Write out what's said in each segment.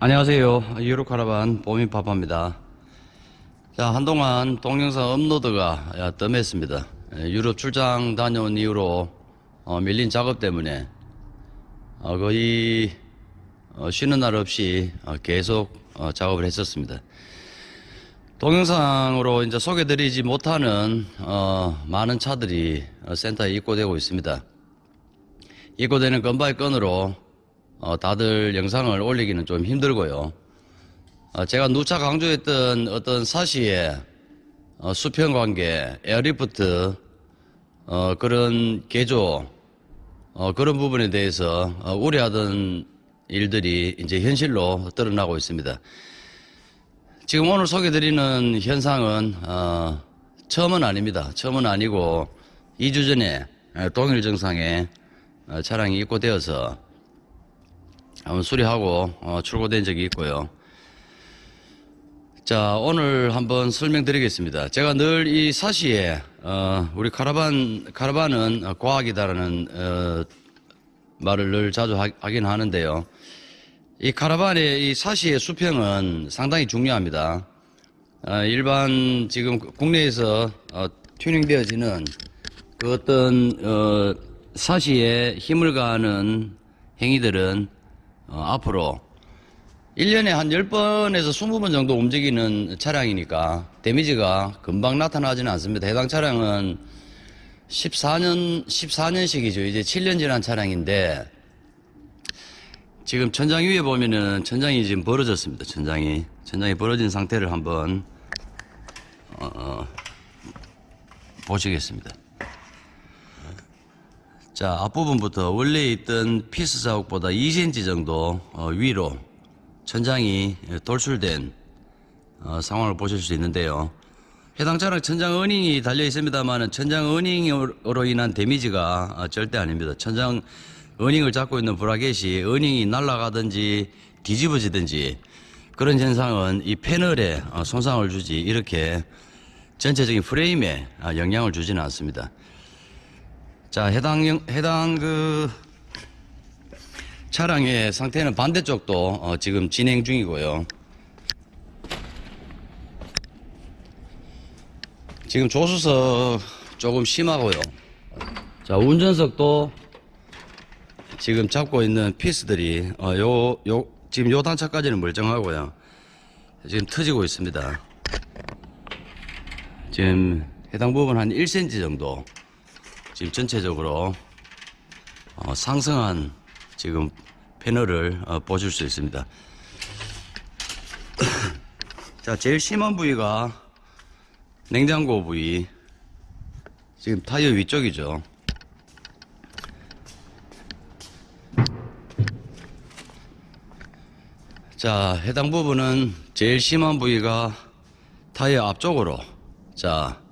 안녕하세요. 유로 카라반 보민 파파입니다. 자, 한동안 동영상 업로드가 야, 뜸했습니다. 예, 유럽 출장 다녀온 이후로 어, 밀린 작업 때문에 어, 거의 어, 쉬는 날 없이 어, 계속 어, 작업을 했었습니다. 동영상으로 이제 소개드리지 못하는 어, 많은 차들이 어, 센터에 입고되고 있습니다. 입고되는 건바이 건으로 어, 다들 영상을 올리기는 좀 힘들고요. 어, 제가 누차 강조했던 어떤 사시의 어, 수평 관계, 에어리프트, 어, 그런 개조, 어, 그런 부분에 대해서 어, 우려하던 일들이 이제 현실로 드러나고 있습니다. 지금 오늘 소개드리는 현상은 어, 처음은 아닙니다. 처음은 아니고 2주 전에 어, 동일 정상에 어, 차량이 입고되어서 한번 수리하고 어, 출고된 적이 있고요. 자 오늘 한번 설명드리겠습니다. 제가 늘 이 사시에 어, 우리 카라반 카라반은 어, 과학이다라는 어, 말을 늘 자주 하, 하긴 하는데요. 이 카라반의 이 사시의 수평은 상당히 중요합니다. 어, 일반 지금 국내에서 어, 튜닝되어지는 그 어떤 어, 사시에 힘을 가하는 행위들은 어, 앞으로 1년에 한 10번에서 20번 정도 움직이는 차량이니까 데미지가 금방 나타나지는 않습니다. 해당 차량은 14년, 14년식이죠. 이제 7년 지난 차량인데 지금 천장 위에 보면은 천장이 지금 벌어졌습니다. 천장이. 천장이 벌어진 상태를 한번 어, 어, 보시겠습니다. 자, 앞부분부터 원래 있던 피스 자국보다 2cm 정도 어, 위로 천장이 돌출된 어, 상황을 보실 수 있는데요. 해당 차량 천장 어닝이 달려 있습니다만 천장 어닝으로 인한 데미지가 어, 절대 아닙니다. 천장 어닝을 잡고 있는 브라켓이 어닝이 날아가든지 뒤집어지든지 그런 현상은 이 패널에 어, 손상을 주지 이렇게 전체적인 프레임에 어, 영향을 주지는 않습니다. 자, 해당, 영- 해당 그 차량의 상태는 반대쪽도 어, 지금 진행 중이고요. 지금 조수석 조금 심하고요. 자, 운전석도 지금 잡고 있는 피스들이 어, 요, 요, 지금 요 단차까지는 멀쩡하고요. 지금 터지고 있습니다. 지금 해당 부분 한 1cm 정도 지금 전체적으로 어, 상승한 지금 패널을 어, 보실 수 있습니다. 자, 제일 심한 부위가 냉장고 부위. 지금 타이어 위쪽이죠. 자, 해당 부분은 제일 심한 부위가 타이어 앞쪽으로 자,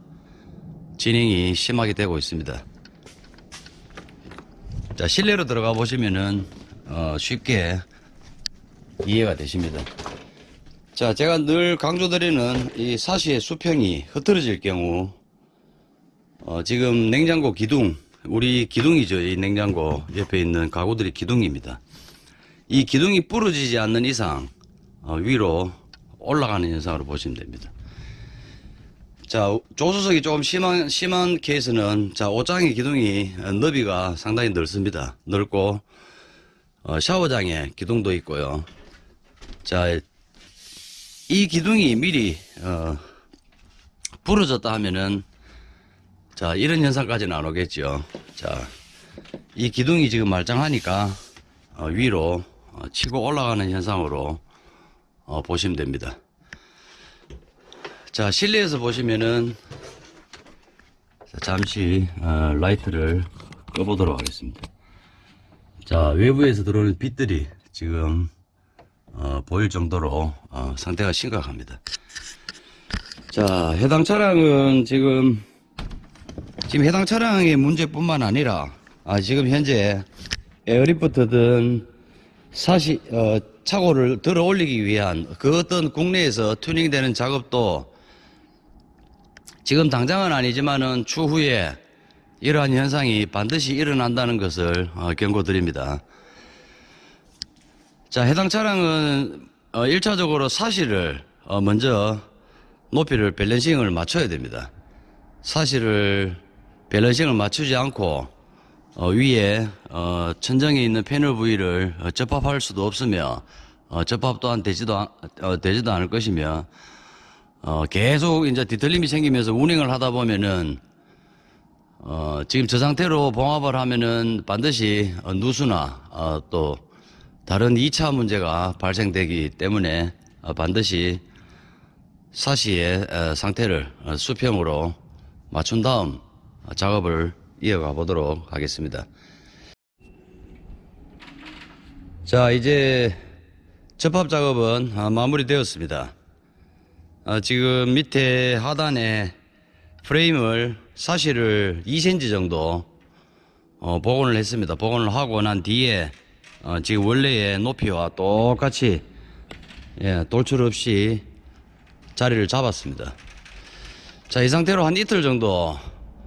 진행이 심하게 되고 있습니다. 자, 실내로 들어가 보시면은 어, 쉽게 이해가 되십니다. 자, 제가 늘 강조드리는 이 사시의 수평이 흐트러질 경우 어, 지금 냉장고 기둥, 우리 기둥이죠. 이 냉장고 옆에 있는 가구들이 기둥입니다. 이 기둥이 부러지지 않는 이상 어, 위로 올라가는 현상으로 보시면 됩니다. 자, 조수석이 조금 심한, 심한 케이스는, 자, 옷장의 기둥이, 어, 너비가 상당히 넓습니다. 넓고, 어, 샤워장에 기둥도 있고요. 자, 이 기둥이 미리, 어, 부러졌다 하면은, 자, 이런 현상까지는 안 오겠죠. 자, 이 기둥이 지금 말짱하니까, 어, 위로 어, 치고 올라가는 현상으로, 어, 보시면 됩니다. 자, 실내에서 보시면은, 자, 잠시, 어, 라이트를 꺼보도록 하겠습니다. 자, 외부에서 들어오는 빛들이 지금, 어, 보일 정도로, 어, 상태가 심각합니다. 자, 해당 차량은 지금, 지금 해당 차량의 문제뿐만 아니라, 아, 지금 현재 에어리프트든 사시, 어, 차고를 들어 올리기 위한 그 어떤 국내에서 튜닝되는 작업도 지금 당장은 아니지만은 추후에 이러한 현상이 반드시 일어난다는 것을 어, 경고드립니다. 자, 해당 차량은 어, 1차적으로 사시를 어, 먼저 높이를 밸런싱을 맞춰야 됩니다. 사시를 밸런싱을 맞추지 않고 어, 위에 어, 천정에 있는 패널 부위를 어, 접합할 수도 없으며 어, 접합 또한 되지도, 되지도 않을 것이며 어, 계속 이제 뒤틀림이 생기면서 운행을 하다 보면은 어, 지금 저 상태로 봉합을 하면은 반드시 어, 누수나 어, 또 다른 2차 문제가 발생되기 때문에 어, 반드시 사시의 어, 상태를 어, 수평으로 맞춘 다음 어, 작업을 이어가 보도록 하겠습니다. 자, 이제 접합 작업은 어, 마무리되었습니다. 어, 지금 밑에 하단에 프레임을 사시를 2cm 정도 어, 복원을 했습니다. 복원을 하고 난 뒤에 어, 지금 원래의 높이와 똑같이 예, 돌출 없이 자리를 잡았습니다. 자, 이 상태로 한 이틀 정도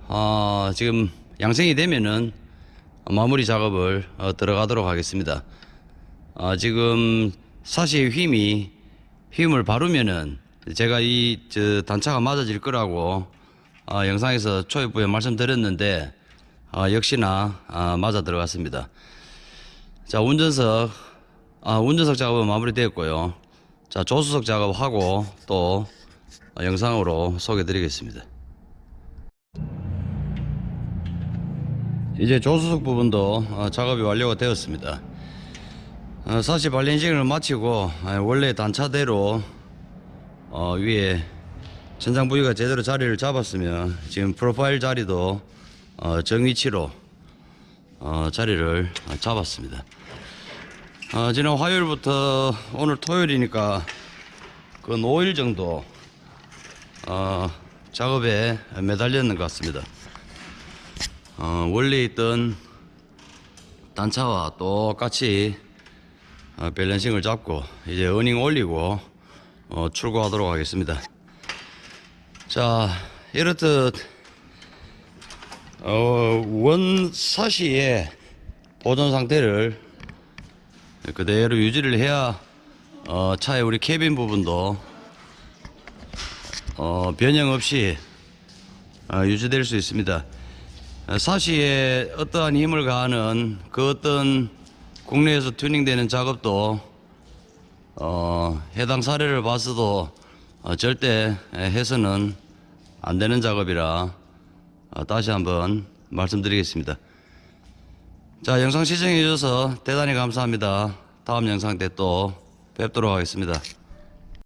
어, 지금 양생이 되면은 마무리 작업을 어, 들어가도록 하겠습니다. 어, 지금 사시의 힘이 힘을 바르면은 제가 이저 단차가 맞아질 거라고 어, 영상에서 초입부에 말씀드렸는데 어, 역시나 아, 맞아 들어갔습니다. 자 운전석 아, 운전석 작업은 마무리되었고요. 자 조수석 작업하고 또 어, 영상으로 소개드리겠습니다. 이제 조수석 부분도 어, 작업이 완료가 되었습니다. 어, 사실 발렌싱을 마치고 아, 원래 단차대로 어, 위에 천장 부위가 제대로 자리를 잡았으면 지금 프로파일 자리도 어, 정위치로 어, 자리를 어, 잡았습니다. 어, 지난 화요일부터 오늘 토요일이니까 그 5일 정도 어, 작업에 매달렸는 것 같습니다. 어, 원래 있던 단차와 똑같이 어, 밸런싱을 잡고 이제 어닝 올리고 어, 출고하도록 하겠습니다. 자 이렇듯 어, 원 사시의 보존 상태를 그대로 유지를 해야 어, 차의 우리 캐빈 부분도 어, 변형 없이 어, 유지될 수 있습니다. 어, 사시에 어떠한 힘을 가하는 그 어떤 국내에서 튜닝되는 작업도 어, 해당 사례를 봐서도 어, 절대 해서는 안 되는 작업이라 어, 다시 한번 말씀드리겠습니다. 자, 영상 시청해 주셔서 대단히 감사합니다. 다음 영상 때 또 뵙도록 하겠습니다.